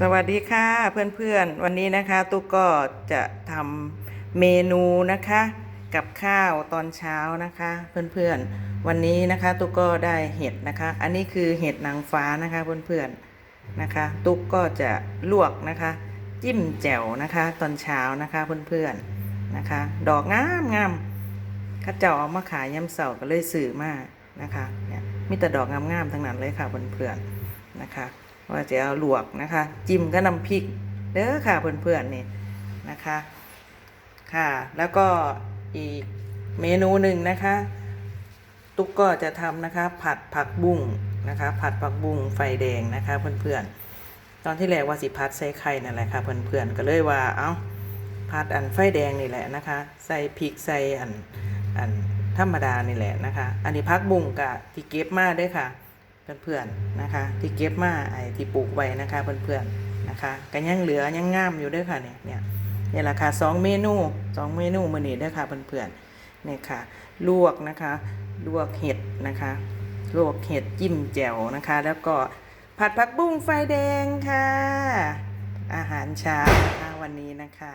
สวัสดีค่ะเพื่อนๆ วันนี้นะคะตุ๊กก็จะทำเมนูนะคะ กับข้าวตอนเช้านะคะ เพื่อนๆ วันนี้นะคะตุ๊กก็ได้เห็ดนะคะ อันนี้คือเห็ดนางฟ้านะคะเพื่อนๆนะคะ ตุ๊กก็จะลวกนะคะ จิ้มแจ่วนะคะ ตอนเช้านะคะเพื่อนๆนะคะ ดอกงามงามข้าเจ้าเอามาขายยำเสาก็เลยสื่อมากนะคะเนี่ยมีแต่ดอกงามๆทั้งนั้นเลยค่ะเพื่อนๆนะคะ ว่าจะเอาลวกนะคะ จิ้มกับน้ำพริกเด้อค่ะเพื่อนๆนี่นะคะ ค่ะ แล้วก็อีกเมนูหนึ่งนะคะ ตุ๊กก็จะทำนะคะ ผัดผักบุ้งนะคะ ผัดผักบุ้งไฟแดงนะคะเพื่อนๆ ตอนที่แรกว่าสิพัดใส่ไข่นั่นแหละค่ะเพื่อนๆก็เลยว่าเอ้าผัดอันไฟแดงนี่แหละนะคะ ใส่พริกใส่อันอันธรรมดานี่แหละนะคะ อันนี้ผักบุ้งกะที่เก็บมาด้วยค่ะ เพื่อนๆนะคะ ที่เก็บมาไอ้ที่ปลูกไว้นะคะเพื่อนๆนะคะก็ยังเหลือยังงามอยู่ด้วยค่ะเนี่ยเนี่ยนี่ละค่ะสองเมนูสองเมนูมื้อนี้ด้อค่ะเพื่อนๆนี่ค่ะ ลวกนะคะ ลวกเห็ดนะคะลวกเห็ดจิ้มแจ่วนะคะ แล้วก็ผัดผักบุ้งไฟแดงค่ะ อาหารเช้านะคะวันนี้นะคะ